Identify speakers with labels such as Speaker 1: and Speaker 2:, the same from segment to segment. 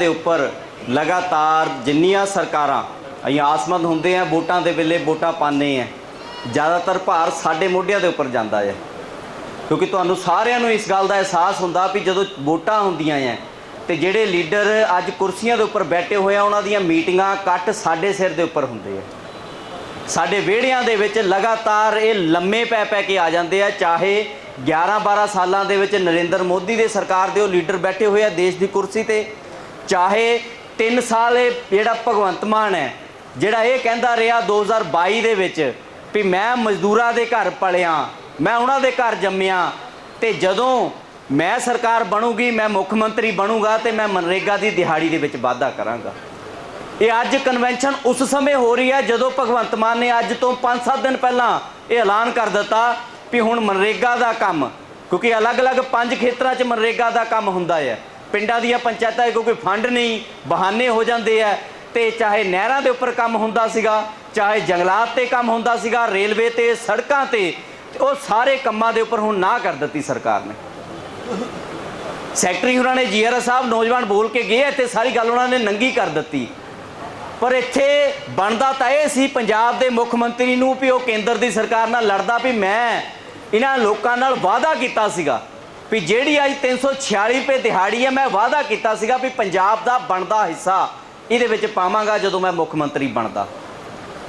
Speaker 1: ਦੇ ਉੱਪਰ ਲਗਾਤਾਰ ਜਿੰਨੀਆਂ ਸਰਕਾਰਾਂ ਅਸੀਂ ਆਸਮੰਦ ਹੁੰਦੇ ਆ, ਵੋਟਾਂ ਦੇ ਵੇਲੇ ਵੋਟਾਂ ਪਾਣੇ ਆ, ਜ਼ਿਆਦਾਤਰ ਭਾਰ ਸਾਡੇ ਮੋਢਿਆਂ ਦੇ ਉੱਪਰ ਜਾਂਦਾ ਹੈ ਕਿਉਂਕਿ ਤੁਹਾਨੂੰ ਸਾਰਿਆਂ ਨੂੰ ਇਸ ਗੱਲ ਦਾ ਅਹਿਸਾਸ ਹੁੰਦਾ ਵੀ ਜਦੋਂ ਵੋਟਾਂ ਹੁੰਦੀਆਂ ਐ ਤੇ ਜਿਹੜੇ ਲੀਡਰ ਅੱਜ ਕੁਰਸੀਆਂ ਦੇ ਉੱਪਰ ਬੈਠੇ ਹੋਏ ਆ, ਉਹਨਾਂ ਦੀਆਂ ਮੀਟਿੰਗਾਂ ਕੱਟ ਸਾਡੇ ਸਿਰ ਦੇ ਉੱਪਰ ਹੁੰਦੇ ਆ। ਸਾਡੇ ਵਿਹੜਿਆਂ ਦੇ ਵਿੱਚ ਲਗਾਤਾਰ ਇਹ ਲੰਮੇ ਪੈ ਪੈ ਕੇ ਆ ਜਾਂਦੇ ਆ, ਚਾਹੇ 11 12 ਸਾਲਾਂ ਦੇ ਵਿੱਚ ਨਰਿੰਦਰ ਮੋਦੀ ਦੇ ਸਰਕਾਰ ਦੇ ਉਹ ਲੀਡਰ ਬੈਠੇ ਹੋਏ ਆ ਦੇਸ਼ ਦੀ ਕੁਰਸੀ ਤੇ ਚਾਹੇ 3 ਸਾਲ ਇਹ ਜਿਹੜਾ ਭਗਵੰਤ ਮਾਨ ਹੈ, ਜਿਹੜਾ ਇਹ ਕਹਿੰਦਾ ਰਿਹਾ 2022 ਦੇ ਵਿੱਚ ਵੀ ਮੈਂ ਮਜ਼ਦੂਰਾਂ ਦੇ ਘਰ ਪਲਿਆ, ਮੈਂ ਉਹਨਾਂ ਦੇ ਘਰ ਜੰਮਿਆ ਤੇ ਜਦੋਂ ਮੈਂ ਸਰਕਾਰ ਬਣੂਗੀ, ਮੈਂ ਮੁੱਖ ਮੰਤਰੀ ਬਣੂਗਾ ਤੇ ਮੈਂ ਮਨਰੇਗਾ ਦੀ ਦਿਹਾੜੀ ਦੇ ਵਿੱਚ ਵਾਧਾ ਕਰਾਂਗਾ। ਇਹ ਅੱਜ ਕਨਵੈਨਸ਼ਨ ਉਸ ਸਮੇਂ ਹੋ ਰਹੀ ਹੈ ਜਦੋਂ ਭਗਵੰਤ ਮਾਨ ਨੇ ਅੱਜ ਤੋਂ 5-7 ਦਿਨ ਪਹਿਲਾਂ ਇਹ ਐਲਾਨ ਕਰ ਦਿੱਤਾ ਵੀ ਹੁਣ ਮਨਰੇਗਾ ਦਾ ਕੰਮ, ਕਿਉਂਕਿ ਅਲੱਗ-ਅਲੱਗ ਪੰਜ ਖੇਤਰਾਂ 'ਚ ਮਨਰੇਗਾ ਦਾ ਕੰਮ ਹੁੰਦਾ ਹੈ। ਪਿੰਡਾਂ ਦੀਆਂ ਪੰਚਾਇਤਾਂ 'ਚ ਕੋਈ ਫੰਡ ਨਹੀਂ, ਬਹਾਨੇ ਹੋ ਜਾਂਦੇ ਆ ਤੇ ਚਾਹੇ ਨਹਿਰਾਂ ਦੇ ਉੱਪਰ ਕੰਮ ਹੁੰਦਾ ਸੀਗਾ, ਚਾਹੇ ਜੰਗਲਾਤ ਤੇ ਕੰਮ ਹੁੰਦਾ ਸੀਗਾ, ਰੇਲਵੇ ਤੇ, ਸੜਕਾਂ ਤੇ ਉਹ ਸਾਰੇ ਕੰਮਾਂ ਦੇ ਉੱਪਰ ਹੁਣ ਨਾ ਕਰ ਦਿੱਤੀ ਸਰਕਾਰ ਨੇ। ਸੈਕਟਰੀ ਉਹਨਾਂ ਨੇ ਜੀਆਰਐਸ ਸਾਹਿਬ ਨੌਜਵਾਨ ਬੋਲ ਕੇ ਗਏ ਤੇ ਸਾਰੀ ਗੱਲ ਉਹਨਾਂ ਨੇ ਨੰਗੀ ਕਰ ਦਿੱਤੀ। ਪਰ ਇੱਥੇ ਬਣਦਾ ਤਾਂ ਇਹ ਸੀ ਪੰਜਾਬ ਦੇ ਮੁੱਖ ਮੰਤਰੀ ਨੂੰ ਵੀ ਉਹ ਕੇਂਦਰ ਦੀ ਸਰਕਾਰ ਨਾਲ ਲੜਦਾ ਵੀ ਮੈਂ ਇਹਨਾਂ ਲੋਕਾਂ ਨਾਲ ਵਾਅਦਾ ਕੀਤਾ ਸੀਗਾ। ਵੀ ਜਿਹੜੀ ਅੱਜ 346 ਰੁਪਏ ਦਿਹਾੜੀ ਹੈ ਮੈਂ ਵਾਅਦਾ ਕੀਤਾ ਸੀਗਾ ਵੀ ਪੰਜਾਬ ਦਾ ਬਣਦਾ ਹਿੱਸਾ ਇਹਦੇ ਵਿੱਚ ਪਾਵਾਂਗਾ ਜਦੋਂ ਮੈਂ ਮੁੱਖ ਮੰਤਰੀ ਬਣਦਾ।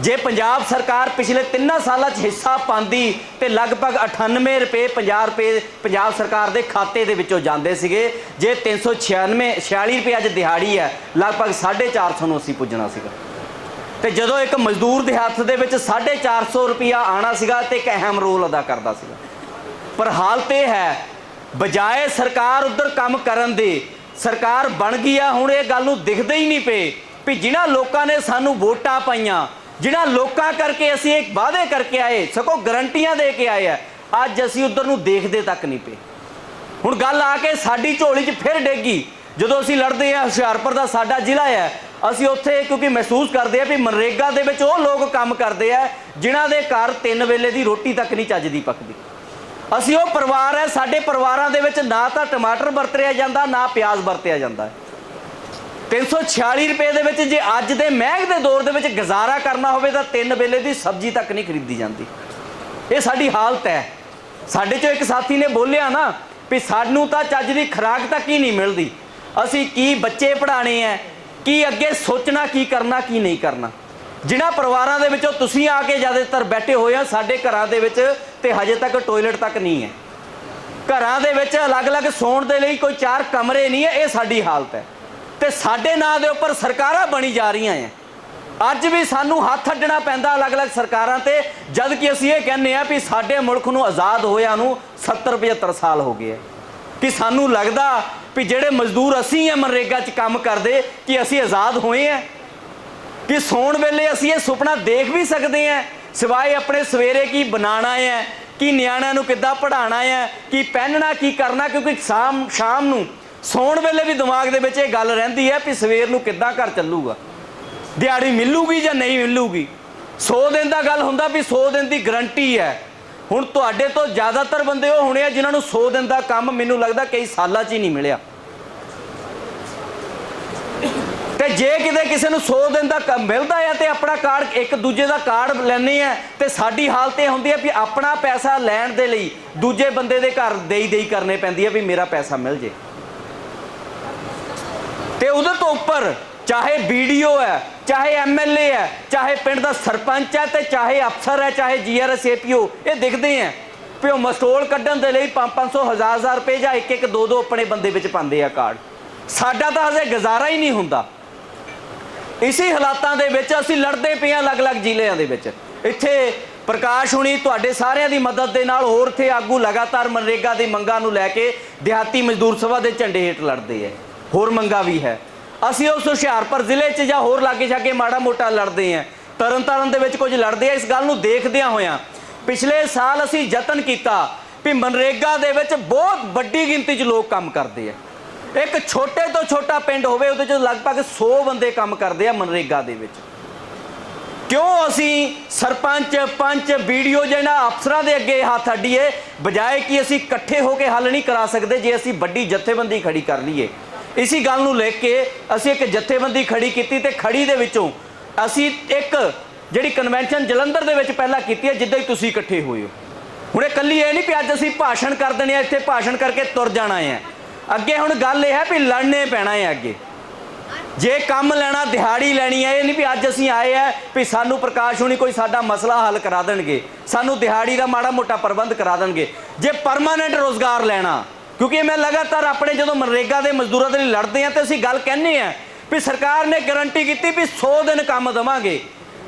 Speaker 1: ਜੇ ਪੰਜਾਬ ਸਰਕਾਰ ਪਿਛਲੇ 3 ਸਾਲਾਂ 'ਚ ਹਿੱਸਾ ਪਾਉਂਦੀ ਤੇ ਲਗਭਗ 98 ਰੁਪਏ 50 ਰੁਪਏ ਪੰਜਾਬ ਸਰਕਾਰ ਦੇ ਖਾਤੇ ਦੇ ਵਿੱਚੋਂ ਜਾਂਦੇ ਸੀਗੇ, ਜੇ 396 46 ਰੁਪਏ ਅੱਜ ਦਿਹਾੜੀ ਹੈ, ਲਗਭਗ 450 ਨੂੰ ਅਸੀਂ ਪੁੱਜਣਾ ਸੀਗਾ। ਤੇ ਜਦੋਂ ਇੱਕ ਮਜ਼ਦੂਰ ਦੇ ਹੱਥ ਦੇ ਵਿੱਚ 450 ਰੁਪਿਆ ਆਣਾ ਸੀਗਾ ਤੇ ਇੱਕ ਅਹਿਮ ਰੋਲ ਅਦਾ ਕਰਦਾ ਸੀਗਾ। ਪਰ ਹਾਲਤ ਇਹ ਹੈ ਬਜਾਏ ਸਰਕਾਰ ਉਧਰ ਕੰਮ ਕਰਨ ਦੇ, ਸਰਕਾਰ ਬਣ ਗਈ ਆ, ਹੁਣ ਇਹ ਗੱਲ ਨੂੰ ਦਿਖਦੇ ਹੀ ਨਹੀਂ ਪਏ ਵੀ ਜਿਨ੍ਹਾਂ ਲੋਕਾਂ ਨੇ ਸਾਨੂੰ ਵੋਟਾਂ ਪਾਈਆਂ, ਜਿਨ੍ਹਾਂ ਲੋਕਾਂ ਕਰਕੇ ਅਸੀਂ ਇੱਕ ਵਾਅਦੇ ਕਰਕੇ ਆਏ, ਸਗੋਂ ਗਰੰਟੀਆਂ ਦੇ ਕੇ ਆਏ ਆ, ਅੱਜ ਅਸੀਂ ਉਧਰ ਨੂੰ ਦੇਖਦੇ ਤੱਕ ਨਹੀਂ ਪਏ। ਹੁਣ ਗੱਲ ਆ ਕੇ ਸਾਡੀ ਝੋਲੀ 'ਚ ਫਿਰ ਡੇਗੀ ਜਦੋਂ ਅਸੀਂ ਲੜਦੇ ਆ ਹੁਸ਼ਿਆਰਪੁਰ ਦਾ ਸਾਡਾ ਜ਼ਿਲ੍ਹਾ ਹੈ ਅਸੀਂ ਉੱਥੇ ਕਿਉਂਕਿ ਮਹਿਸੂਸ ਕਰਦੇ ਆ ਵੀ ਮਨਰੇਗਾ ਦੇ ਵਿੱਚ ਉਹ ਲੋਕ ਕੰਮ ਕਰਦੇ ਆ, ਜਿਨ੍ਹਾਂ ਦੇ ਘਰ ਤਿੰਨ ਵੇਲੇ ਦੀ ਰੋਟੀ ਤੱਕ ਨਹੀਂ ਚੱਜਦੀ ਪੱਕਦੀ। ਅਸੀਂ ਉਹ ਪਰਿਵਾਰ ਹੈ, ਸਾਡੇ ਪਰਿਵਾਰਾਂ ਦੇ ਵਿੱਚ ਨਾ ਤਾਂ ਟਮਾਟਰ ਵਰਤਿਆ ਜਾਂਦਾ, ਨਾ ਪਿਆਜ਼ ਵਰਤਿਆ ਜਾਂਦਾ ਹੈ। 346 ਰੁਪਏ ਦੇ ਵਿੱਚ ਜੇ ਅੱਜ ਦੇ ਮਹਿੰਗ ਦੇ ਦੌਰ ਦੇ ਵਿੱਚ ਗੁਜ਼ਾਰਾ ਕਰਨਾ ਹੋਵੇ ਤਾਂ ਤਿੰਨ ਵੇਲੇ ਦੀ ਸਬਜ਼ੀ ਤੱਕ ਨਹੀਂ ਖਰੀਦੀ ਜਾਂਦੀ। ਇਹ ਸਾਡੀ ਹਾਲਤ ਹੈ। ਸਾਡੇ ਚੋਂ ਇੱਕ ਸਾਥੀ ਨੇ ਬੋਲਿਆ ਨਾ ਵੀ ਸਾਨੂੰ ਤਾਂ ਚੱਜ ਦੀ ਖੁਰਾਕ ਤੱਕ ਹੀ ਨਹੀਂ ਮਿਲਦੀ। ਅਸੀਂ ਕੀ ਬੱਚੇ ਪੜਾਣੇ ਐ ਕੀ ਅੱਗੇ ਸੋਚਣਾ, ਕੀ ਕਰਨਾ, ਕੀ ਨਹੀਂ ਕਰਨਾ। ਜਿਨ੍ਹਾਂ ਪਰਿਵਾਰਾਂ ਦੇ ਵਿੱਚੋਂ ਤੁਸੀਂ ਆ ਕੇ ਜ਼ਿਆਦਾਤਰ ਬੈਠੇ ਹੋਏ ਆ ਸਾਡੇ ਘਰਾਂ ਦੇ ਵਿੱਚ ਤੇ ਹਜੇ ਤੱਕ ਟਾਇਲਟ ਤੱਕ ਨਹੀਂ ਹੈ। ਘਰਾਂ ਦੇ ਵਿੱਚ ਅਲੱਗ-ਅਲੱਗ ਸੌਣ ਦੇ ਲਈ ਕੋਈ ਚਾਰ ਕਮਰੇ ਨਹੀਂ ਹੈ, ਇਹ ਸਾਡੀ ਹਾਲਤ ਹੈ। ਤੇ ਸਾਡੇ ਨਾਂ ਦੇ ਉੱਪਰ ਸਰਕਾਰਾਂ ਬਣੀ ਜਾ ਰਹੀਆਂ ਐ ਅੱਜ ਵੀ ਸਾਨੂੰ ਹੱਥ ਅੱਡਣਾ ਪੈਂਦਾ ਅਲੱਗ-ਅਲੱਗ ਸਰਕਾਰਾਂ ਤੇ ਜਦ ਕਿ ਅਸੀਂ ਇਹ ਕਹਿੰਦੇ ਆ ਵੀ ਸਾਡੇ ਮੁਲਕ ਨੂੰ ਆਜ਼ਾਦ ਹੋਇਆ ਨੂੰ 70 75 ਸਾਲ ਹੋ ਗਏ ਕਿ ਸਾਨੂੰ ਲੱਗਦਾ ਵੀ ਜਿਹੜੇ ਮਜ਼ਦੂਰ ਅਸੀਂ ਐ ਮਨਰੇਗਾ 'ਚ ਕੰਮ ਕਰਦੇ, ਕਿ ਅਸੀਂ ਆਜ਼ਾਦ ਹੋਏ ਐ ਕਿ ਸੌਣ ਵੇਲੇ ਅਸੀਂ ਇਹ ਸੁਪਨਾ ਦੇਖ ਵੀ ਸਕਦੇ ਆ ਸਿਵਾਏ ਆਪਣੇ ਸਵੇਰੇ ਕੀ ਬਣਾਉਣਾ ਹੈ, ਕੀ ਨਿਆਣਿਆਂ ਨੂੰ ਕਿੱਦਾਂ ਪੜ੍ਹਾਉਣਾ ਹੈ, ਕੀ ਪਹਿਨਣਾ, ਕੀ ਕਰਨਾ, ਕਿਉਂਕਿ ਸ਼ਾਮ ਸ਼ਾਮ ਨੂੰ ਸੌਣ ਵੇਲੇ ਵੀ ਦਿਮਾਗ ਦੇ ਵਿੱਚ ਇਹ ਗੱਲ ਰਹਿੰਦੀ ਹੈ ਵੀ ਸਵੇਰ ਨੂੰ ਕਿੱਦਾਂ ਘਰ ਚੱਲੂਗਾ। ਦਿਹਾੜੀ ਮਿਲੂਗੀ ਜਾਂ ਨਹੀਂ ਮਿਲੂਗੀ? 100 ਦਿਨ ਦਾ ਗੱਲ ਹੁੰਦਾ ਵੀ 100 ਦਿਨ ਦੀ ਗਰੰਟੀ ਹੈ। ਹੁਣ ਤੁਹਾਡੇ ਤੋਂ ਜ਼ਿਆਦਾਤਰ ਬੰਦੇ ਉਹ ਹੋਣੇ ਆ ਜਿਨ੍ਹਾਂ ਨੂੰ 100 ਦਿਨ ਦਾ ਕੰਮ ਮੈਨੂੰ ਲੱਗਦਾ ਕਈ ਸਾਲਾਂ 'ਚ ਹੀ ਨਹੀਂ ਮਿਲਿਆ। ਤੇ ਜੇ ਕਿਤੇ ਕਿਸੇ ਨੂੰ 100 ਦਿਨ ਦਾ ਕੰਮ ਮਿਲਦਾ ਆ ਤੇ ਆਪਣਾ ਕਾਰਡ, ਇੱਕ ਦੂਜੇ ਦਾ ਕਾਰਡ ਲੈਣੇ ਆ ਤੇ ਸਾਡੀ ਹਾਲਤ ਇਹ ਹੁੰਦੀ ਹੈ ਵੀ ਆਪਣਾ ਪੈਸਾ ਲੈਣ ਦੇ ਲਈ ਦੂਜੇ ਬੰਦੇ ਦੇ ਘਰ ਦੇਈ ਦੇਈ ਕਰਨੇ ਪੈਂਦੀ ਹੈ ਵੀ ਮੇਰਾ ਪੈਸਾ ਮਿਲ ਜੇ। ਤੇ ਉਹਦੇ ਤੋਂ ਉੱਪਰ ਚਾਹੇ ਵੀਡੀਓ ਹੈ, ਚਾਹੇ ਐਮਐਲਏ ਹੈ, ਚਾਹੇ ਪਿੰਡ ਦਾ ਸਰਪੰਚ ਹੈ ਤੇ ਚਾਹੇ ਅਫਸਰ ਹੈ, ਚਾਹੇ ਜੀਆਰਐਸ ਏਪੀਓ ਇਹ ਦਿਖਦੇ ਆ ਵੀ ਉਹ ਮਸਟੋਲ ਕੱਢਣ ਦੇ ਲਈ 5-500 ਹਜ਼ਾਰ ਰੁਪਏ ਜਾਂ ਇੱਕ ਇੱਕ ਦੋ ਦੋ ਆਪਣੇ ਬੰਦੇ ਵਿੱਚ ਪਾਉਂਦੇ ਆ ਕਾਰਡ। ਸਾਡਾ ਤਾਂ ਹਜੇ ਗੁਜ਼ਾਰਾ ਹੀ ਨਹੀਂ ਹੁੰਦਾ। ਇਸੇ ਹਾਲਾਤਾਂ ਦੇ ਵਿੱਚ ਅਸੀਂ ਲੜਦੇ ਪਏ ਹਾਂ ਅਲੱਗ-ਅਲੱਗ ਜ਼ਿਲ੍ਹਿਆਂ ਦੇ ਵਿੱਚ। ਇੱਥੇ ਪ੍ਰਕਾਸ਼ ਹੁਣੀ ਤੁਹਾਡੇ ਸਾਰਿਆਂ ਦੀ ਮਦਦ ਦੇ ਨਾਲ ਹੋਰ ਇੱਥੇ ਆਗੂ ਲਗਾਤਾਰ ਮਨਰੇਗਾ ਦੀ ਮੰਗਾਂ ਨੂੰ ਲੈ ਕੇ ਦਿਹਾਤੀ ਮਜ਼ਦੂਰ ਸਭਾ ਦੇ ਝੰਡੇ ਹੇਠ ਲੜਦੇ ਹੈ ਹੋਰ ਮੰਗਾਂ ਵੀ ਹੈ। ਅਸੀਂ ਉਸ ਹੁਸ਼ਿਆਰਪੁਰ ਜ਼ਿਲ੍ਹੇ 'ਚ ਜਾਂ ਹੋਰ ਲਾਗੇ ਛਾਗੇ ਮਾੜਾ ਮੋਟਾ ਲੜਦੇ ਹਾਂ ਤਰਨਤਾਰਨ ਦੇ ਵਿੱਚ ਕੁਝ ਲੜਦੇ ਆ ਇਸ ਗੱਲ ਨੂੰ ਦੇਖਦਿਆਂ ਹੋਇਆਂ ਪਿਛਲੇ ਸਾਲ ਅਸੀਂ ਯਤਨ ਕੀਤਾ ਵੀ ਮਨਰੇਗਾ ਦੇ ਵਿੱਚ ਬਹੁਤ ਵੱਡੀ ਗਿਣਤੀ 'ਚ ਲੋਕ ਕੰਮ ਕਰਦੇ ਆ ਇੱਕ ਛੋਟੇ ਤੋਂ ਛੋਟਾ ਪਿੰਡ ਹੋਵੇ, ਉਹਦੇ 'ਚ ਲਗਭਗ 100 ਬੰਦੇ ਕੰਮ ਕਰਦੇ ਆ ਮਨਰੇਗਾ ਦੇ ਵਿੱਚ। ਕਿਉਂ ਅਸੀਂ ਸਰਪੰਚ, ਪੰਚ ਵੀਡੀਓ ਜਿਹਨਾਂ ਅਫਸਰਾਂ ਦੇ ਅੱਗੇ ਹੱਥ ਅੱਡੀਏ, ਬਜਾਏ ਕਿ ਅਸੀਂ ਇਕੱਠੇ ਹੋ ਕੇ ਹੱਲ ਨਹੀਂ ਕਰਾ ਸਕਦੇ ਜੇ ਅਸੀਂ ਵੱਡੀ ਜਥੇਬੰਦੀ ਖੜੀ ਕਰ ਲਈਏ। ਇਸੀ ਗੱਲ ਨੂੰ ਲੈ ਕੇ ਅਸੀਂ ਇੱਕ ਜਥੇਬੰਦੀ ਖੜੀ ਕੀਤੀ ਤੇ ਖੜੀ ਦੇ ਵਿੱਚੋਂ ਅਸੀਂ ਇੱਕ ਜਿਹੜੀ ਕਨਵੈਨਸ਼ਨ ਜਲੰਧਰ ਦੇ ਵਿੱਚ ਪਹਿਲਾਂ ਕੀਤੀ ਹੈ, ਜਿੱਦਾਂ ਹੀ ਤੁਸੀਂ ਇਕੱਠੇ ਹੋਏ ਹੋ। ਹੁਣ ਇਹ ਕੱਲੀ ਇਹ ਨਹੀਂ ਕਿ ਅੱਜ ਅਸੀਂ ਭਾਸ਼ਣ ਕਰ ਦੇਣੇ ਆ, ਇੱਥੇ ਭਾਸ਼ਣ ਕਰਕੇ ਤੁਰ ਜਾਣਾ ਹੈ। ਅੱਗੇ ਹੁਣ ਗੱਲ ਇਹ ਹੈ ਵੀ ਲੜਨੇ ਪੈਣਾ ਹੈ ਅੱਗੇ। ਜੇ ਕੰਮ ਲੈਣਾ, ਦਿਹਾੜੀ ਲੈਣੀ ਹੈ, ਇਹ ਨਹੀਂ ਵੀ ਅੱਜ ਅਸੀਂ ਆਏ ਆ ਵੀ ਸਾਨੂੰ ਪ੍ਰਕਾਸ਼ ਹੋਣੀ ਕੋਈ ਸਾਡਾ ਮਸਲਾ ਹੱਲ ਕਰਾ ਦੇਣਗੇ। ਸਾਨੂੰ ਦਿਹਾੜੀ ਦਾ ਮਾੜਾ ਮੋਟਾ ਪ੍ਰਬੰਧ ਕਰਾ ਦੇਣਗੇ। ਜੇ ਪਰਮਾਨੈਂਟ ਰੋਜ਼ਗਾਰ ਲੈਣਾ, ਕਿਉਂਕਿ ਮੈਂ ਲਗਾਤਾਰ ਆਪਣੇ ਜਦੋਂ ਮਨਰੇਗਾ ਦੇ ਮਜ਼ਦੂਰਾਂ ਦੇ ਲਈ ਲੜਦੇ ਆ ਤੇ ਅਸੀਂ ਗੱਲ ਕਹਿੰਨੇ ਆ ਵੀ ਸਰਕਾਰ ਨੇ ਗਾਰੰਟੀ ਕੀਤੀ ਵੀ 100 ਦਿਨ ਕੰਮ ਦੇਵਾਂਗੇ।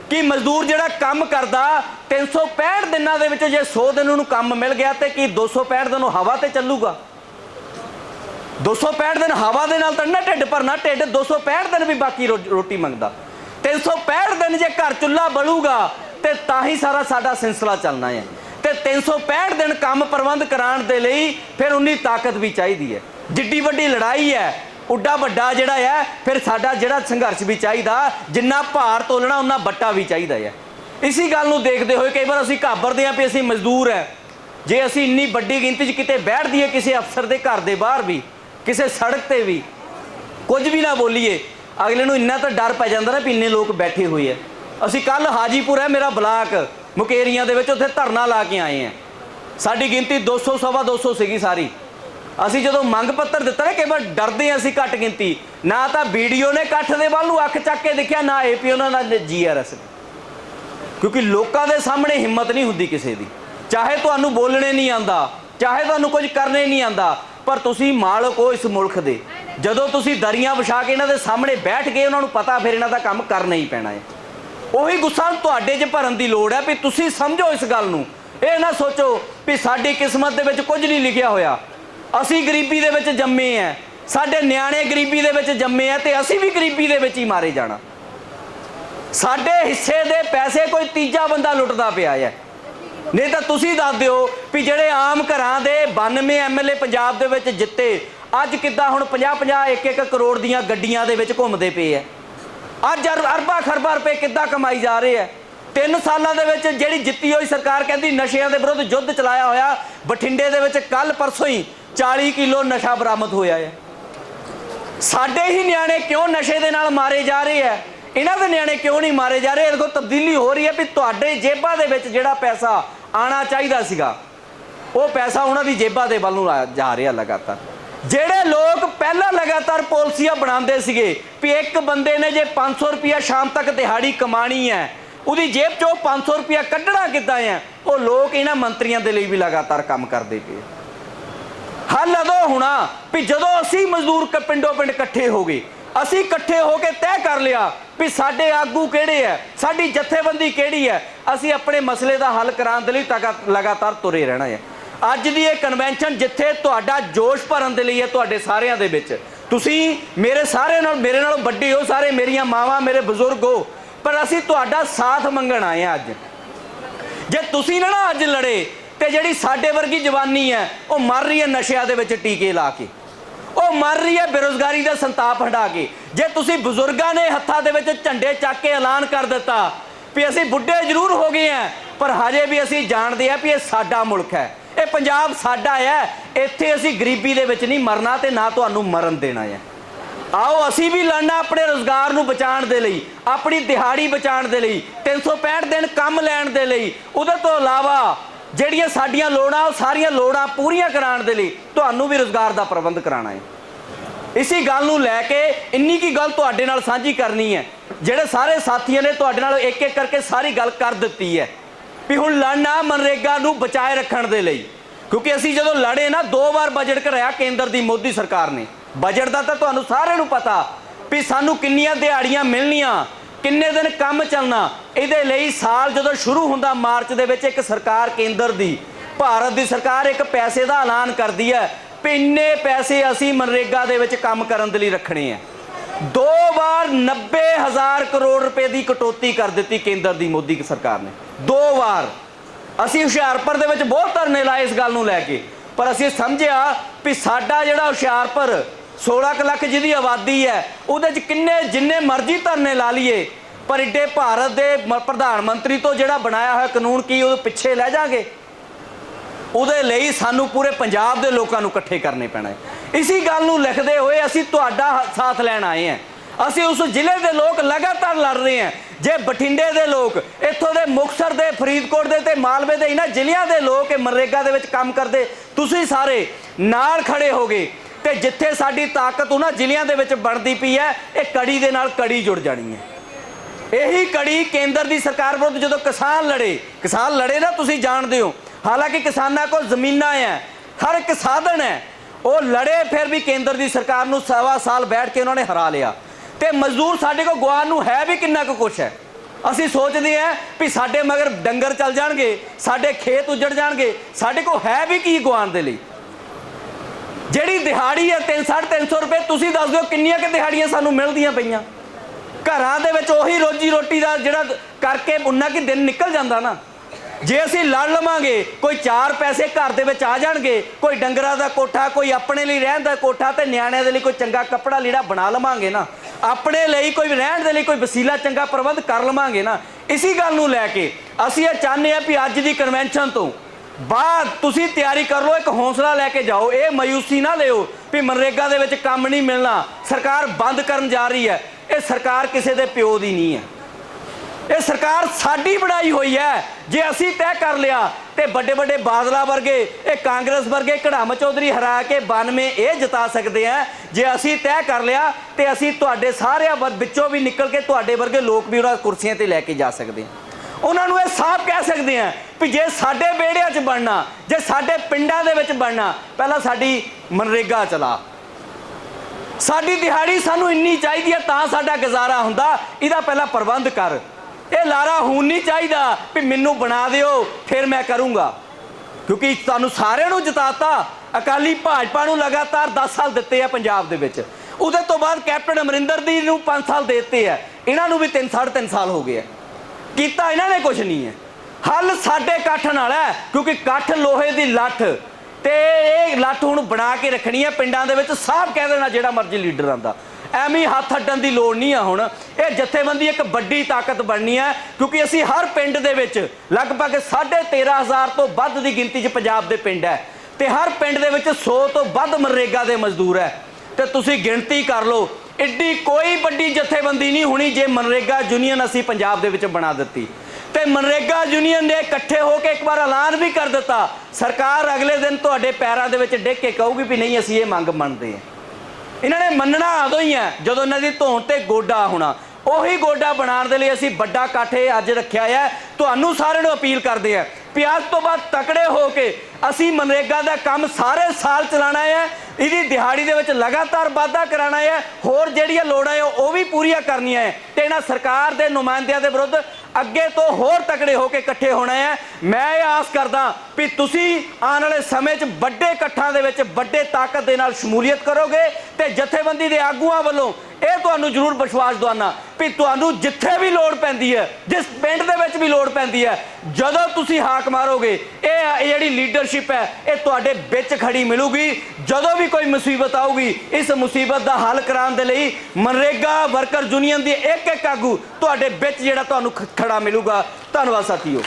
Speaker 1: ਕਿ ਮਜ਼ਦੂਰ ਜਿਹੜਾ ਕੰਮ ਕਰਦਾ 365 ਦਿਨਾਂ ਦੇ ਵਿੱਚ ਜੇ 100 ਦਿਨ ਉਹਨੂੰ ਕੰਮ ਮਿਲ ਗਿਆ ਤੇ ਕੀ 265 ਦਿਨ ਉਹ ਹਵਾ ਤੇ ਚੱਲੂਗਾ? 265 ਦਿਨ ਹਵਾ ਦੇ ਨਾਲ ਤਾਂ ਨਾ ਢਿੱਡ ਭਰਨਾ, ਢਿੱਡ 265 ਦਿਨ ਵੀ ਬਾਕੀ ਰੋ- ਰੋਟੀ ਮੰਗਦਾ। 365 ਦਿਨ ਜੇ ਘਰ ਚੁੱਲਾ ਬਲੂਗਾ, ਤੇ ਤਾਂ ਹੀ ਸਾਰਾ ਸਾਡਾ ਸਿਲਸਿਲਾ ਚੱਲਣਾ ਹੈ। ਤੇ 365 ਦਿਨ ਕੰਮ ਪ੍ਰਬੰਧ ਕਰਾਉਣ ਦੇ ਲਈ ਫਿਰ ਉਨੀ ਤਾਕਤ ਵੀ ਚਾਹੀਦੀ ਹੈ। ਜਿੱਡੀ ਵੱਡੀ ਲੜਾਈ ਹੈ, ਉੱਡਾ ਵੱਡਾ ਜਿਹੜਾ ਹੈ, ਫਿਰ ਸਾਡਾ ਜਿਹੜਾ ਸੰਘਰਸ਼ ਵੀ ਚਾਹੀਦਾ, ਜਿੰਨਾ ਭਾਰ ਤੋਲਣਾ ਉਹਨਾਂ ਬੱਟਾ ਵੀ ਚਾਹੀਦਾ ਹੈ। ਇਸੀ ਗੱਲ ਨੂੰ ਦੇਖਦੇ ਹੋਏ ਕਈ ਵਾਰ ਅਸੀਂ ਘਾਬਰਦੇ ਹਾਂ ਵੀ ਅਸੀਂ ਮਜ਼ਦੂਰ ਹੈ। ਜੇ ਅਸੀਂ ਇੰਨੀ ਵੱਡੀ ਗਿਣਤੀ 'ਚ ਕਿਤੇ ਬੈਠ ਦਈਏ ਕਿਸੇ ਅਫਸਰ ਦੇ ਘਰ ਦੇ ਬਾਹਰ ਵੀ ਕਿਸੇ ਸੜਕ ਤੇ ਵੀ ਕੁਝ ਵੀ ਨਾ ਬੋਲੀਏ, ਅਗਲੇ ਨੂੰ ਇੰਨਾ ਤਾਂ ਡਰ ਪੈ ਜਾਂਦਾ ਨਾ ਵੀ ਇੰਨੇ ਲੋਕ ਬੈਠੇ ਹੋਏ ਆ। ਅਸੀਂ ਕੱਲ ਹਾਜੀਪੁਰ ਹੈ, ਮੇਰਾ ਬਲਾਕ, ਮੁਕੇਰੀਆਂ ਦੇ ਵਿੱਚ ਉੱਥੇ ਧਰਨਾ ਲਾ ਕੇ ਆਏ ਆ। ਸਾਡੀ ਗਿਣਤੀ 200 ਸਵਾ 200 ਸੀਗੀ ਸਾਰੀ। ਅਸੀਂ ਜਦੋਂ ਮੰਗ ਪੱਤਰ ਦਿੱਤਾ ਨਾ, ਕਈ ਵਾਰ ਡਰਦੇ ਹਾਂ ਅਸੀਂ ਘੱਟ ਗਿਣਤੀ। ਨਾ ਤਾਂ ਵੀਡੀਓ ਨੇ ਇਕੱਠ ਦੇ ਵੱਲ ਨੂੰ ਅੱਖ ਚੱਕ ਕੇ ਦੇਖਿਆ, ਨਾ ਏਪੀਓ ਨਾ ਜੀਆਰਐਸ ਨੇ। ਕਿਉਂਕਿ ਲੋਕਾਂ ਦੇ ਸਾਹਮਣੇ ਹਿੰਮਤ ਨਹੀਂ ਹੁੰਦੀ ਕਿਸੇ ਦੀ। ਚਾਹੇ ਤੁਹਾਨੂੰ ਬੋਲਣੇ ਨਹੀਂ ਆਂਦਾ ਚਾਹੇ ਤੁਹਾਨੂੰ ਕੁਝ ਕਰਨੇ ਨਹੀਂ ਆਂਦਾ ਪਰ ਤੁਸੀਂ ਮਾਲਕ ਹੋ ਇਸ ਮੁਲਕ ਦੇ। ਜਦੋਂ ਤੁਸੀਂ ਦਰੀਆਂ ਵਿਛਾ ਕੇ ਇਹਨਾਂ ਦੇ ਸਾਹਮਣੇ ਬੈਠ ਗਏ, ਉਹਨਾਂ ਨੂੰ ਪਤਾ ਫਿਰ ਇਹਨਾਂ ਦਾ ਕੰਮ ਕਰਨਾ ਹੀ ਪੈਣਾ ਹੈ। ਉਹੀ ਗੁੱਸਾ ਤੁਹਾਡੇ 'ਚ ਭਰਨ ਦੀ ਲੋੜ ਹੈ ਵੀ ਤੁਸੀਂ ਸਮਝੋ ਇਸ ਗੱਲ ਨੂੰ। ਇਹ ਨਾ ਸੋਚੋ ਵੀ ਸਾਡੀ ਕਿਸਮਤ ਦੇ ਵਿੱਚ ਕੁਝ ਨਹੀਂ ਲਿਖਿਆ ਹੋਇਆ। ਅਸੀਂ ਗਰੀਬੀ ਦੇ ਵਿੱਚ ਜੰਮੇ ਆ। ਸਾਡੇ ਨਿਆਣੇ ਗਰੀਬੀ ਦੇ ਵਿੱਚ ਜੰਮੇ ਆ ਤੇ ਅਸੀਂ ਵੀ ਗਰੀਬੀ ਦੇ ਵਿੱਚ ਹੀ ਮਾਰੇ ਜਾਣਾ। ਸਾਡੇ ਹਿੱਸੇ ਦੇ ਪੈਸੇ ਕੋਈ ਤੀਜਾ ਬੰਦਾ ਲੁੱਟਦਾ ਪਿਆ ਹੈ। ਨਹੀਂ ਤਾਂ ਤੁਸੀਂ ਦੱਸ ਦਿਓ ਵੀ ਜਿਹੜੇ ਆਮ ਘਰਾਂ ਦੇ 92 ਐਮਐਲਏ ਪੰਜਾਬ ਦੇ ਵਿੱਚ ਜਿੱਤੇ, ਅੱਜ ਕਿੱਦਾਂ ਹੁਣ 50 50 1 1 ਕਰੋੜ ਦੀਆਂ ਗੱਡੀਆਂ ਦੇ ਵਿੱਚ ਘੁੰਮਦੇ ਪਏ ਐ? ਅੱਜ ਅਰ- ਅਰਬਾਂ ਖਰਬਾਂ ਰੁਪਏ ਕਿੱਦਾਂ ਕਮਾਈ ਜਾ ਰਹੇ ਐ? ਤਿੰਨ ਸਾਲਾਂ ਦੇ ਵਿੱਚ ਜਿਹੜੀ ਜਿੱਤੀ ਹੋਈ ਸਰਕਾਰ ਕਹਿੰਦੀ ਨਸ਼ਿਆਂ ਦੇ ਵਿਰੁੱਧ ਯੁੱਧ ਚਲਾਇਆ ਹੋਇਆ, ਬਠਿੰਡੇ ਦੇ ਵਿੱਚ ਕੱਲ ਪਰਸੋਂ ਹੀ 40 ਕਿਲੋ ਨਸ਼ਾ ਬਰਾਮਦ ਹੋਇਆ ਹੈ ਸਾਡੇ ਹੀ ਨਿਆਣੇ ਕਿਉਂ ਨਸ਼ੇ ਦੇ ਨਾਲ ਮਾਰੇ ਜਾ ਰਹੇ ਐ? ਇਹਨਾਂ ਦੇ ਨਿਆਣੇ ਕਿਉਂ ਨਹੀਂ ਮਾਰੇ ਜਾ ਰਹੇ? ਇਹਦੇ ਕੋਲ ਤਬਦੀਲੀ ਹੋ ਰਹੀ ਹੈ ਵੀ ਤੁਹਾਡੇ ਜੇਬਾਂ ਦੇ ਵਿੱਚ ਜਿਹੜਾ ਪੈਸਾ ਆਣਾ ਚਾਹੀਦਾ ਸੀਗਾ। ਉਹ ਪੈਸਾ ਉਹਨਾਂ ਦੀ ਜੇਬਾਂ ਦੇ ਵੱਲ ਨੂੰ ਜਾ ਰਿਹਾ ਲਗਾਤਾਰ। ਜਿਹੜੇ ਲੋਕ ਪਹਿਲਾਂ ਲਗਾਤਾਰ ਪਾਲਿਸੀਆਂ ਬਣਾਉਂਦੇ ਸੀਗੇ, ਵੀ ਇੱਕ ਬੰਦੇ ਨੇ ਜੇ 500 ਰੁਪਿਆ ਸ਼ਾਮ ਤੱਕ ਦਿਹਾੜੀ ਕਮਾਣੀ ਹੈ, ਉਹਦੀ ਜੇਬ 'ਚੋਂ 500 ਰੁਪਿਆ ਕੱਢਣਾ ਕਿੱਦਾਂ ਹੈ, ਉਹ ਲੋਕ ਇਹਨਾਂ ਮੰਤਰੀਆਂ ਦੇ ਲਈ ਵੀ ਲਗਾਤਾਰ ਕੰਮ ਕਰਦੇ ਪਏ। ਹੱਲ ਉਦੋਂ ਹੋਣਾ ਵੀ ਜਦੋਂ ਅਸੀਂ ਮਜ਼ਦੂਰ ਕ- ਪਿੰਡੋਂ ਪਿੰਡ ਇਕੱਠੇ ਹੋ ਗਏ ਅਸੀਂ ਇਕੱਠੇ ਹੋ ਕੇ ਤੈਅ ਕਰ ਲਿਆ ਵੀ ਸਾਡੇ ਆਗੂ ਕਿਹੜੇ ਐ? ਸਾਡੀ ਜਥੇਬੰਦੀ ਕਿਹੜੀ ਐ? ਅਸੀਂ ਆਪਣੇ ਮਸਲੇ ਦਾ ਹੱਲ ਕਰਾਉਣ ਦੇ ਲਈ ਤਗਾ- ਲਗਾਤਾਰ ਤੁਰੇ ਰਹਿਣਾ ਹੈ ਅੱਜ ਦੀ ਇਹ ਕਨਵੈਨਸ਼ਨ ਜਿੱਥੇ ਤੁਹਾਡਾ ਜੋਸ਼ ਭਰਨ ਦੇ ਲਈ ਹੈ ਤੁਹਾਡੇ ਸਾਰਿਆਂ ਦੇ ਵਿੱਚ। ਤੁਸੀਂ ਮੇਰੇ ਸਾਰੇ ਨਾਲ, ਮੇਰੇ ਨਾਲ ਵੱਡੇ ਹੋ, ਸਾਰੇ ਮੇਰੀਆਂ ਮਾਵਾਂ, ਮੇਰੇ ਬਜ਼ੁਰਗ ਹੋ, ਪਰ ਅਸੀਂ ਤੁਹਾਡਾ ਸਾਥ ਮੰਗਣ ਆਏ ਹਾਂ ਅੱਜ। ਜੇ ਤੁਸੀਂ ਨਾ ਨਾ ਅੱਜ ਲੜੇ, ਤੇ ਜਿਹੜੀ ਸਾਡੇ ਵਰਗੀ ਜਵਾਨੀ ਹੈ ਉਹ ਮਰ ਰਹੀ ਹੈ ਨਸ਼ਿਆਂ ਦੇ ਵਿੱਚ ਟੀਕੇ ਲਾ ਕੇ। ਉਹ ਮਰ ਰਹੀ ਹੈ ਬੇਰੋਜ਼ਗਾਰੀ ਦਾ ਸੰਤਾਪ ਹਟਾ ਕੇ। ਜੇ ਤੁਸੀਂ ਬਜ਼ੁਰਗਾਂ ਨੇ ਹੱਥਾਂ ਦੇ ਵਿੱਚ ਝੰਡੇ ਚੱਕ ਕੇ ਐਲਾਨ ਕਰ ਦਿੱਤਾ ਵੀ ਅਸੀਂ ਬੁੱਢੇ ਜ਼ਰੂਰ ਹੋ ਗਏ ਆ ਪਰ ਹਜੇ ਵੀ ਅਸੀਂ ਜਾਣਦੇ ਆ ਵੀ ਇਹ ਸਾਡਾ ਮੁਲਕ ਹੈ। ਇਹ ਪੰਜਾਬ ਸਾਡਾ ਹੈ, ਇੱਥੇ ਅਸੀਂ ਗਰੀਬੀ ਦੇ ਵਿੱਚ ਨਹੀਂ ਮਰਨਾ ਤੇ ਨਾ ਤੁਹਾਨੂੰ ਮਰਨ ਦੇਣਾ ਹੈ। ਆਓ, ਅਸੀਂ ਵੀ ਲੜਨਾ ਆਪਣੇ ਰੋਜ਼ਗਾਰ ਨੂੰ ਬਚਾਉਣ ਦੇ ਲਈ, ਆਪਣੀ ਦਿਹਾੜੀ ਬਚਾਉਣ ਦੇ ਲਈ 365 ਦਿਨ ਕੰਮ ਲੈਣ ਦੇ ਲਈ। ਉਹਦੇ ਤੋਂ ਇਲਾਵਾ ਜਿਹੜੀਆਂ ਸਾਡੀਆਂ ਲੋੜਾਂ, ਉਹ ਸਾਰੀਆਂ ਲੋੜਾਂ ਪੂਰੀਆਂ ਕਰਾਉਣ ਦੇ ਲਈ ਤੁਹਾਨੂੰ ਵੀ ਰੋਜ਼ਗਾਰ ਦਾ ਪ੍ਰਬੰਧ ਕਰਾਉਣਾ ਹੈ। ਇਸੀ ਗੱਲ ਨੂੰ ਲੈ ਕੇ ਇੰਨੀ ਕੀ ਗੱਲ ਤੁਹਾਡੇ ਨਾਲ ਸਾਂਝੀ ਕਰਨੀ ਹੈ। ਜਿਹੜੇ ਸਾਰੇ ਸਾਥੀਆਂ ਨੇ ਤੁਹਾਡੇ ਨਾਲ ਇੱਕ ਇੱਕ ਕਰਕੇ ਸਾਰੀ ਗੱਲ ਕਰ ਦਿੱਤੀ ਹੈ ਵੀ ਹੁਣ ਲੜਨਾ ਮਨਰੇਗਾ ਨੂੰ ਬਚਾਏ ਰੱਖਣ ਦੇ ਲਈ। ਕਿਉਂਕਿ ਅਸੀਂ ਜਦੋਂ ਲੜੇ ਨਾ, ਦੋ ਵਾਰ ਬਜਟ ਕਰਾਇਆ ਕੇਂਦਰ ਦੀ, ਮੋਦੀ ਸਰਕਾਰ ਨੇ। ਬਜਟ ਦਾ ਤਾਂ ਤੁਹਾਨੂੰ ਸਾਰਿਆਂ ਨੂੰ ਪਤਾ ਵੀ ਸਾਨੂੰ ਕਿੰਨੀਆਂ ਦਿਹਾੜੀਆਂ ਮਿਲਣੀਆਂ। ਕਿੰਨੇ ਦਿਨ ਕੰਮ ਚੱਲਣਾ? ਇਹਦੇ ਲਈ ਸਾਲ ਜਦੋਂ ਸ਼ੁਰੂ ਹੁੰਦਾ ਮਾਰਚ ਦੇ ਵਿੱਚ ਇੱਕ ਸਰਕਾਰ ਕੇਂਦਰ ਦੀ, ਭਾਰਤ ਦੀ ਸਰਕਾਰ ਇੱਕ ਪੈਸੇ ਦਾ ਐਲਾਨ ਕਰਦੀ ਹੈ ਵੀ ਇੰਨੇ ਪੈਸੇ ਅਸੀਂ ਮਨਰੇਗਾ ਦੇ ਵਿੱਚ ਕੰਮ ਕਰਨ ਦੇ ਲਈ ਰੱਖਣੇ ਆ ਦੋ ਵਾਰ 90000 ਕਰੋੜ ਰੁਪਏ ਦੀ ਕਟੌਤੀ ਕਰ ਦਿੱਤੀ ਕੇਂਦਰ ਦੀ ਮੋਦੀ ਸਰਕਾਰ ਨੇ। ਦੋ ਵਾਰ। ਅਸੀਂ ਹੁਸ਼ਿਆਰਪੁਰ ਦੇ ਵਿੱਚ ਬਹੁਤ ਧਰਨੇ ਲਾਏ ਇਸ ਗੱਲ ਨੂੰ ਲੈ ਕੇ। ਪਰ ਅਸੀਂ ਸਮਝਿਆ ਵੀ ਸਾਡਾ ਜਿਹੜਾ ਹੁਸ਼ਿਆਰਪੁਰ 16 ਕੁ ਲੱਖ ਜਿਹਦੀ ਆਬਾਦੀ ਹੈ, ਉਹਦੇ 'ਚ ਕਿੰਨੇ ਜਿੰਨੇ ਮਰਜ਼ੀ ਧਰਨੇ ਲਾ ਲਈਏ, ਪਰ ਇੱਡੇ ਭਾਰਤ ਦੇ ਪ੍ਰਧਾਨ ਮੰਤਰੀ ਤੋਂ ਜਿਹੜਾ ਬਣਾਇਆ ਹੋਇਆ ਕਾਨੂੰਨ ਕੀ ਉਹ ਪਿੱਛੇ ਲੈ ਜਾਗੇ? ਉਹਦੇ ਲਈ ਸਾਨੂੰ ਪੂਰੇ ਪੰਜਾਬ ਦੇ ਲੋਕਾਂ ਨੂੰ ਇਕੱਠੇ ਕਰਨੇ ਪੈਣਾ। ਹੈ ਇਸੀ ਗੱਲ ਨੂੰ ਲਿਖਦੇ ਹੋਏ ਅਸੀਂ ਤੁਹਾਡਾ ਸਾਥ ਲੈਣ ਆਏ ਹਾਂ। ਅਸੀਂ ਉਸ ਜ਼ਿਲ੍ਹੇ ਦੇ ਲੋਕ ਲਗਾਤਾਰ ਲੜ ਰਹੇ ਹਾਂ। ਜੇ ਬਠਿੰਡੇ ਦੇ ਲੋਕ, ਇੱਥੋਂ ਦੇ ਮੁਕਤਸਰ ਦੇ, ਫਰੀਦਕੋਟ ਦੇ ਤੇ ਮਾਲਵੇ ਦੇ ਇਹਨਾਂ ਜ਼ਿਲ੍ਹਿਆਂ ਦੇ ਲੋਕ ਇਹ ਮਨਰੇਗਾ ਦੇ ਵਿੱਚ ਕੰਮ ਕਰਦੇ, ਤੁਸੀਂ ਸਾਰੇ ਨਾਲ ਖੜੇ ਹੋਗੇ। ਤੇ ਜਿੱਥੇ ਸਾਡੀ ਤਾਕਤ ਉਹਨਾਂ ਜ਼ਿਲ੍ਹਿਆਂ ਦੇ ਵਿੱਚ ਬਣਦੀ ਪਈ ਹੈ, ਇਹ ਕੜੀ ਦੇ ਨਾਲ ਕੜੀ ਜੁੜ ਜਾਣੀ ਹੈ। ਇਹੀ ਕੜੀ ਕੇਂਦਰ ਦੀ ਸਰਕਾਰ ਵਿਰੁੱਧ ਜਦੋਂ ਕਿਸਾਨ ਲੜੇ ਕਿਸਾਨ ਲੜੇ ਨਾ ਤੁਸੀਂ ਜਾਣਦੇ ਹੋ, ਹਾਲਾਂਕਿ ਕਿਸਾਨਾਂ ਕੋਲ ਜ਼ਮੀਨਾਂ ਹੈ, ਹਰ ਇੱਕ ਸਾਧਨ ਹੈ, ਉਹ ਲੜੇ ਫਿਰ ਵੀ ਕੇਂਦਰ ਦੀ ਸਰਕਾਰ ਨੂੰ ਸਵਾ ਸਾਲ ਬੈਠ ਕੇ ਉਹਨਾਂ ਨੇ ਹਰਾ ਲਿਆ। ਤੇ ਮਜ਼ਦੂਰ ਸਾਡੇ ਕੋਲ ਗਵਾਨ ਨੂੰ ਹੈ ਵੀ ਕਿੰਨਾ ਕੁ ਕੁਛ ਹੈ। ਅਸੀਂ ਸੋਚਦੇ ਹਾਂ ਵੀ ਸਾਡੇ ਮਗਰ ਡੰਗਰ ਚੱਲ ਜਾਣਗੇ, ਸਾਡੇ ਖੇਤ ਉਜੜ ਜਾਣਗੇ, ਸਾਡੇ ਕੋਲ ਹੈ ਵੀ ਕੀ ਗਵਾਨ ਦੇ ਲਈ? ਜਿਹੜੀ ਦਿਹਾੜੀ ਹੈ 3 350 ਰੁਪਏ, ਤੁਸੀਂ ਦੱਸ ਦਿਓ ਕਿੰਨੀਆਂ ਕਿ ਦਿਹਾੜੀਆਂ ਸਾਨੂੰ ਮਿਲਦੀਆਂ ਪਈਆਂ। ਘਰਾਂ ਦੇ ਵਿੱਚ ਉਹੀ ਰੋਜੀ ਰੋਟੀ ਦਾ ਜਿਹੜਾ ਕਰਕੇ ਉਨਾ ਕੀ ਦਿਨ ਨਿਕਲ ਜਾਂਦਾ ਨਾ। ਜੇ ਅਸੀਂ ਲੜ ਲਵਾਂਗੇ, ਕੋਈ 4 ਪੈਸੇ ਘਰ ਦੇ ਵਿੱਚ ਆ ਜਾਣਗੇ, ਕੋਈ ਡੰਗਰਾਂ ਦਾ ਕੋਠਾ, ਕੋਈ ਆਪਣੇ ਲਈ ਰਹਿਣ ਦਾ ਕੋਠਾ ਤੇ ਨਿਆਣਿਆਂ ਦੇ ਲਈ ਕੋਈ ਚੰਗਾ ਕੱਪੜਾ ਲੀੜਾ ਬਣਾ ਲਵਾਂਗੇ ਨਾ। ਆਪਣੇ ਲਈ ਕੋਈ ਰਹਿਣ ਦੇ ਲਈ ਕੋਈ ਵਸੀਲਾ ਚੰਗਾ ਪ੍ਰਬੰਧ ਕਰ ਲਵਾਂਗੇ ਨਾ। ਇਸੀ ਗੱਲ ਨੂੰ ਲੈ ਕੇ ਅਸੀਂ ਇਹ ਚਾਹੁੰਦੇ ਹਾਂ ਵੀ ਅੱਜ ਦੀ ਕਨਵੈਨਸ਼ਨ ਤੋਂ ਬਾਅਦ ਤੁਸੀਂ ਤਿਆਰੀ ਕਰ ਲਓ, ਇੱਕ ਹੌਸਲਾ ਲੈ ਕੇ ਜਾਓ, ਇਹ ਮਾਯੂਸੀ ਨਾ ਲਿਓ ਵੀ ਮਨਰੇਗਾ ਦੇ ਵਿੱਚ ਕੰਮ ਨਹੀਂ ਮਿਲਣਾ। ਸਰਕਾਰ ਬੰਦ ਕਰਨ ਜਾ ਰਹੀ ਹੈ। ਇਹ ਸਰਕਾਰ ਕਿਸੇ ਦੇ ਪਿਓ ਦੀ ਨਹੀਂ ਹੈ। ਇਹ ਸਰਕਾਰ ਸਾਡੀ ਬਣਾਈ ਹੋਈ ਹੈ। ਜੇ ਅਸੀਂ ਤੈਅ ਕਰ ਲਿਆ ਤੇ ਵੱਡੇ ਵੱਡੇ ਬਾਦਲਾ ਵਰਗੇ, ਇਹ ਕਾਂਗਰਸ ਵਰਗੇ ਕੜਾਮ ਚੌਧਰੀ ਹਰਾ ਕੇ 92 ਇਹ ਜਿਤਾ ਸਕਦੇ ਆ ਜੇ ਅਸੀਂ ਤੈਅ ਕਰ ਲਿਆ ਤੇ ਅਸੀਂ ਤੁਹਾਡੇ ਸਾਰਿਆਂ ਵ- ਵਿੱਚੋਂ ਵੀ ਨਿਕਲ ਕੇ ਤੁਹਾਡੇ ਵਰਗੇ ਲੋਕ ਵੀ ਉਹਨਾਂ ਕੁਰਸੀਆਂ ਤੇ ਲੈ ਕੇ ਜਾ ਸਕਦੇ ਆ ਉਹਨਾਂ ਨੂੰ ਇਹ ਸਾਫ਼ ਕਹਿ ਸਕਦੇ ਆ ਵੀ ਜੇ ਸਾਡੇ ਵਿਹੜਿਆਂ 'ਚ ਬਣਨਾ, ਜੇ ਸਾਡੇ ਪਿੰਡਾਂ ਦੇ ਵਿੱਚ ਬਣਨਾ, ਪਹਿਲਾਂ ਸਾਡੀ ਮਨਰੇਗਾ ਚਲਾ। ਸਾਡੀ ਦਿਹਾੜੀ ਸਾਨੂੰ ਇੰਨੀ ਚਾਹੀਦੀ ਹੈ ਤਾਂ ਸਾਡਾ ਗੁਜ਼ਾਰਾ ਹੁੰਦਾ, ਇਹਦਾ ਪਹਿਲਾਂ ਪ੍ਰਬੰਧ ਕਰ। ਇਹ ਲਾਰਾ ਹੁਣ ਨਹੀਂ ਚਾਹੀਦਾ ਵੀ ਮੈਨੂੰ ਬਣਾ ਦਿਓ, ਫਿਰ ਮੈਂ ਕਰੂੰਗਾ। ਕਿਉਂਕਿ ਤੁਹਾਨੂੰ ਸਾਰਿਆਂ ਨੂੰ ਜਿਤਾਤਾ, ਅਕਾਲੀ ਭਾਜਪਾ ਨੂੰ ਲਗਾਤਾਰ 10 ਸਾਲ ਦਿੱਤੇ ਆ ਪੰਜਾਬ ਦੇ ਵਿੱਚ। ਉਹਦੇ ਤੋਂ ਬਾਅਦ ਕੈਪਟਨ ਅਮਰਿੰਦਰ ਦੀ ਨੂੰ 5 ਸਾਲ ਦੇ ਦਿੱਤੇ ਆ। ਇਹਨਾਂ ਨੂੰ ਵੀ 3 3.5 ਸਾਲ ਹੋ ਗਏ ਆ। ਕੀਤਾ ਇਹਨਾਂ ਨੇ ਕੁਝ ਨਹੀਂ ਹੈ। ਹੱਲ ਸਾਡੇ ਇਕੱਠ ਨਾਲ ਹੈ, ਕਿਉਂਕਿ ਇਕੱਠ ਲੋਹੇ ਦੀ ਲੱਠ। ਤੇ ਇਹ ਲੱਠ ਹੁਣ ਬਣਾ ਕੇ ਰੱਖਣੀ ਹੈ ਪਿੰਡਾਂ ਦੇ ਵਿੱਚ, ਸਾਫ਼ ਕਹਿ ਦੇਣਾ ਜਿਹੜਾ ਮਰਜ਼ੀ ਲੀਡਰ ਆਂਦਾ ਐਵੇਂ ਹੱਥ ਅੱਡਣ ਦੀ ਲੋੜ ਨਹੀਂ ਆ ਹੁਣ। ਇਹ ਜਥੇਬੰਦੀ ਇੱਕ ਵੱਡੀ ਤਾਕਤ ਬਣਨੀ ਹੈ, ਕਿਉਂਕਿ ਅਸੀਂ ਹਰ ਪਿੰਡ ਦੇ ਵਿੱਚ ਲਗਭਗ 13500 ਤੋਂ ਵੱਧ ਦੀ ਗਿਣਤੀ 'ਚ ਪੰਜਾਬ ਦੇ ਪਿੰਡ ਹੈ। ਤੇ ਹਰ ਪਿੰਡ ਦੇ ਵਿੱਚ 100 ਤੋਂ ਵੱਧ ਮਨਰੇਗਾ ਦੇ ਮਜ਼ਦੂਰ ਹੈ। ਤੇ ਤੁਸੀਂ ਗਿਣਤੀ ਕਰ ਲਓ, ਇੱਡੀ ਕੋਈ ਵੱਡੀ ਜਥੇਬੰਦੀ ਨਹੀਂ ਹੋਣੀ ਜੇ ਮਨਰੇਗਾ ਯੂਨੀਅਨ ਅਸੀਂ ਪੰਜਾਬ ਦੇ ਵਿੱਚ ਬਣਾ ਦਿੱਤੀ। ਤੇ ਮਨਰੇਗਾ ਯੂਨੀਅਨ ਨੇ ਇਕੱਠੇ ਹੋ ਕੇ ਇੱਕ ਵਾਰ ਐਲਾਨ ਵੀ ਕਰ ਦਿੱਤਾ। ਸਰਕਾਰ ਅਗਲੇ ਦਿਨ ਤੁਹਾਡੇ ਪੈਰਾਂ ਦੇ ਵਿੱਚ ਡਿੱਗ ਕੇ ਕਹੂਗੀ ਵੀ ਨਹੀਂ, ਅਸੀਂ ਇਹ ਮੰਗ ਮੰਨਦੇ ਹਾਂ। ਇਹਨਾਂ ਨੇ ਮੰਨਣਾ ਆਦੋਂ ਹੀ ਹੈ, ਜਦੋਂ ਇਹਨਾਂ ਦੀ ਧੌਣ ਤੇ ਗੋਡਾ ਹੋਣਾ। ਉਹੀ ਗੋਡਾ ਬਣਾਉਣ ਦੇ ਲਈ ਅਸੀਂ ਵੱਡਾ ਇਕੱਠੇ ਅੱਜ ਰੱਖਿਆ ਹੈ। ਤੁਹਾਨੂੰ ਸਾਰਿਆਂ ਨੂੰ ਅਪੀਲ ਕਰਦੇ ਆ ਪਿਆਜ਼ ਤੋਂ ਬਾਅਦ ਤਕੜੇ ਹੋ ਕੇ ਅਸੀਂ ਮਨਰੇਗਾ ਦਾ ਕੰਮ ਸਾਰੇ ਸਾਲ ਚਲਾਣਾ ਹੈ, ਇਹਦੀ ਦਿਹਾੜੀ ਦੇ ਵਿੱਚ ਲਗਾਤਾਰ ਵਾਧਾ ਕਰਾਣਾ ਹੈ, ਹੋਰ ਜਿਹੜੀਆਂ ਲੋੜਾਂ ਹੈ ਉਹ ਵੀ ਪੂਰੀਆਂ ਕਰਨੀਆਂ ਹੈ ਤੇ ਇਹਨਾਂ ਸਰਕਾਰ ਦੇ ਨੁਮਾਇੰਦਿਆਂ ਦੇ ਵਿਰੁੱਧ ਅੱਗੇ ਤੋਂ ਹੋਰ ਤਕੜੇ ਹੋ ਕੇ ਇਕੱਠੇ ਹੋਣਾ ਹੈ ਮੈਂ ਇਹ ਆਸ ਕਰਦਾ ਵੀ ਤੁਸੀਂ ਆਉਣ ਵਾਲੇ ਸਮੇਂ 'ਚ ਵੱਡੇ ਇਕੱਠਾਂ ਦੇ ਵਿੱਚ ਵੱਡੇ ਤਾਕਤ ਦੇ ਨਾਲ ਸ਼ਮੂਲੀਅਤ ਕਰੋਗੇ ਤੇ ਜਥੇਬੰਦੀ ਦੇ ਆਗੂਆਂ ਵੱਲੋਂ ਇਹ ਤੁਹਾਨੂੰ ਜ਼ਰੂਰ ਵਿਸ਼ਵਾਸ ਦਵਾਨਾ ਵੀ ਤੁਹਾਨੂੰ ਜਿੱਥੇ ਵੀ ਲੋੜ ਪੈਂਦੀ ਹੈ, ਜਿਸ ਪਿੰਡ ਦੇ ਵਿੱਚ ਵੀ ਲੋੜ ਪੈਂਦੀ ਹੈ, ਜਦੋਂ ਤੁਸੀਂ ਹਾਕ ਮਾਰੋਗੇ, ਇਹ ਇਹ ਜਿਹੜੀ ਲੀਡਰਸ਼ਿਪ ਹੈ, ਇਹ ਤੁਹਾਡੇ ਵਿੱਚ ਖੜੀ ਮਿਲੂਗੀ। ਜਦੋਂ ਵੀ ਕੋਈ ਮੁਸੀਬਤ ਆਊਗੀ, ਇਸ ਮੁਸੀਬਤ ਦਾ ਹੱਲ ਕਰਾਉਣ ਦੇ ਲਈ ਮਨਰੇਗਾ ਵਰਕਰ ਯੂਨੀਅਨ ਦੀ ਇੱਕ ਇੱਕ ਆਗੂ ਤੁਹਾਡੇ ਵਿੱਚ ਜਿਹੜਾ ਤੁਹਾਨੂੰ ਖ- ਖੜਾ ਮਿਲੂਗਾ। ਧੰਨਵਾਦ ਸਾਥੀਓ।